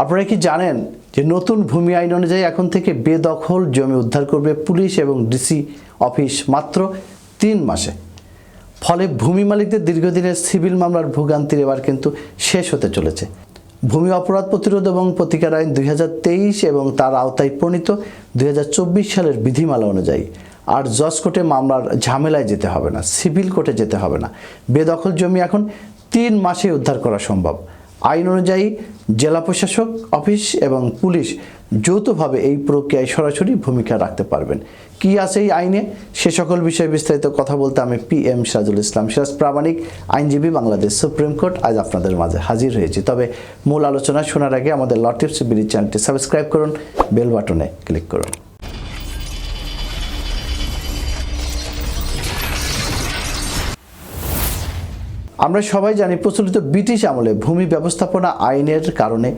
আপনারা কি জানেন যে নতুন ভূমি আইন অনুযায়ী এখন থেকে বেদখল জমি উদ্ধার করবে পুলিশ এবং ডিসি অফিস মাত্র তিন মাসে? ফলে ভূমি মালিকদের দীর্ঘদিনের সিভিল মামলার ভোগান্তির এবার কিন্তু শেষ হতে চলেছে। ভূমি অপরাধ প্রতিরোধ এবং প্রতিকার আইন দুই হাজার তেইশ এবং তার আওতায় প্রণীত দুই হাজার চব্বিশ সালের বিধিমালা অনুযায়ী। আর জজ কোর্টে মামলার ঝামেলায় যেতে হবে না, সিভিল কোর্টে যেতে হবে না। বেদখল জমি এখন তিন মাসে উদ্ধার করা সম্ভব। আইন অনুযায়ী জেলা প্রশাসক, অফিস এবং পুলিশ যৌথভাবে এই প্রক্রিয়ায় সরাসরি ভূমিকা রাখতে পারবেন। কি আছে এই আইনে? সে সকল বিষয়ে বিস্তারিত কথা বলতে আমি পি এম সিরাজুল ইসলাম সিরাজ, প্রামাণিক আইনজীবী বাংলাদেশ সুপ্রিম কোর্ট আজ আপনাদের মাঝে হাজির হয়েছি। তবে মূল আলোচনা শোনার আগে আমাদের ল টিপস বিডি চ্যানেলটি সাবস্ক্রাইব করুন, বেল বাটনে ক্লিক করুন। আমরা সবাই জানি প্রচলিত ব্রিটিশ আমলে ভূমি ব্যবস্থাপনা আইনের কারণে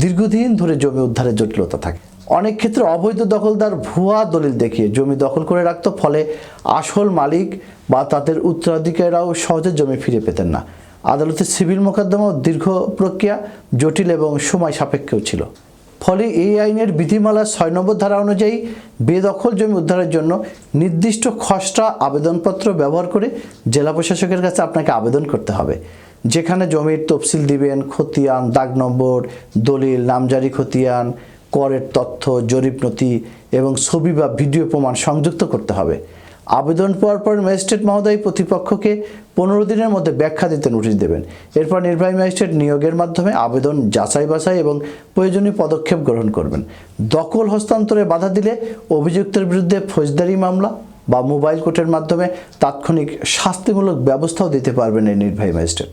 দীর্ঘদিন ধরে জমি উদ্ধারের জটিলতা থাকে। অনেক ক্ষেত্রে অবৈধ দখলদার ভুয়া দলিল দেখিয়ে জমি দখল করে রাখত, ফলে আসল মালিক বা তাদের উত্তরাধিকারীরাও সহজে জমি ফিরে পেতেন না। আদালতে সিভিল মোকদ্দমাও দীর্ঘ প্রক্রিয়া, জটিল এবং সময় সাপেক্ষেও ছিল। ফলে এই আইনের বিধিমালা ছয় নম্বর ধারা অনুযায়ী বেদখল জমি উদ্ধারের জন্য নির্দিষ্ট খসড়া আবেদনপত্র ব্যবহার করে জেলা প্রশাসকের কাছে আপনাকে আবেদন করতে হবে। যেখানে জমির তফসিল দিবেন, খতিয়ান, দাগ নম্বর, দলিল, নামজারি খতিয়ান, করের তথ্য, জরিপ নথি এবং ছবি বা ভিডিও প্রমাণ সংযুক্ত করতে হবে। আবেদন পাওয়ার পর ম্যাজিস্ট্রেট মহোদয় প্রতিপক্ষকে পনেরো দিনের মধ্যে ব্যাখ্যা দিতে নোটিশ দেবেন। এরপর নির্বাহী ম্যাজিস্ট্রেট নিয়োগের মাধ্যমে আবেদন যাচাই বাছাই এবং প্রয়োজনীয় পদক্ষেপ গ্রহণ করবেন। দখল হস্তান্তরে বাধা দিলে অভিযুক্তের বিরুদ্ধে ফৌজদারি মামলা বা মোবাইল কোর্টের মাধ্যমে তাৎক্ষণিক শাস্তিমূলক ব্যবস্থাও দিতে পারবেন এই নির্বাহী ম্যাজিস্ট্রেট।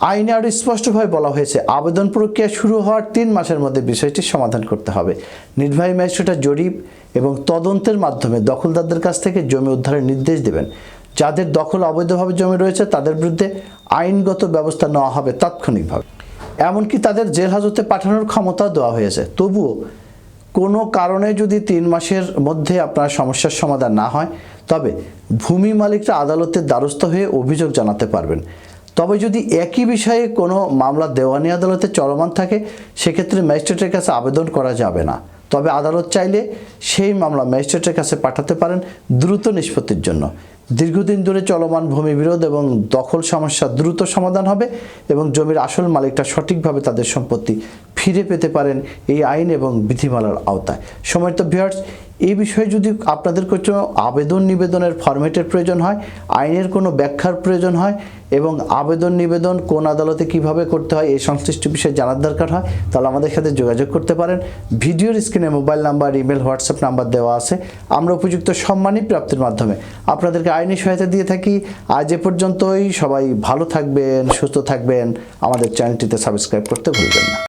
আইনে আরও স্পষ্টভাবে বলা হয়েছে, আবেদন প্রক্রিয়া শুরু হওয়ার তিন মাসের মধ্যে বিষয়টি সমাধান করতে হবে। নির্বাহী ম্যাজিস্ট্রেটের জরিপ এবং তদন্তের মাধ্যমে দখলদারদের কাছ থেকে জমি উদ্ধারের নির্দেশ দেবেন। যাদের দখল অবৈধভাবে জমি রয়েছে, তাদের বিরুদ্ধে আইনগত ব্যবস্থা নেওয়া হবে তাৎক্ষণিকভাবে। এমনকি তাদের জেল হাজতে পাঠানোর ক্ষমতা দেওয়া হয়েছে। তবুও কোনো কারণে যদি তিন মাসের মধ্যে আপনার সমস্যার সমাধান না হয়, তবে ভূমি মালিকরা আদালতের দ্বারস্থ হয়ে অভিযোগ জানাতে পারবেন। তবে যদি একই বিষয়ে কোনো মামলা দেওয়ানি আদালতে চলমান থাকে, সেক্ষেত্রে ম্যাজিস্ট্রেটের কাছে আবেদন করা যাবে না। তবে আদালত চাইলে সেই মামলা ম্যাজিস্ট্রেটের কাছে পাঠাতে পারেন দ্রুত নিষ্পত্তির জন্য। দীর্ঘদিন ধরে চলমান ভূমি বিরোধ এবং দখল সমস্যা দ্রুত সমাধান হবে এবং জমির আসল মালিকটা সঠিকভাবে তাদের সম্পত্তি ফিরে পেতে পারেন এই আইন এবং বিধিমালার আওতায়। সময় তো ভিউয়ার্স এই বিষয়ে যদি আপনাদের কোনো আবেদন নিবেদনের ফরম্যাটের প্রয়োজন হয়, আইনের কোনো ব্যাখ্যার প্রয়োজন হয় এবং আবেদন নিবেদন কোন আদালতে কীভাবে করতে হয় এই সংশ্লিষ্ট বিষয়ে জানার দরকার হয়, তাহলে আমাদের সাথে যোগাযোগ করতে পারেন। ভিডিওর স্ক্রিনে mobile number, email, WhatsApp number দেওয়া আছে। আমরা উপযুক্ত সম্মানী প্রাপ্তির মাধ্যমে আপনাদেরকে আইনি সহায়তা দিয়ে থাকি। আজ এ পর্যন্তই। সবাই ভালো থাকবেন, সুস্থ থাকবেন। আমাদের চ্যানেলটিতে সাবস্ক্রাইব করতে ভুলবেন না।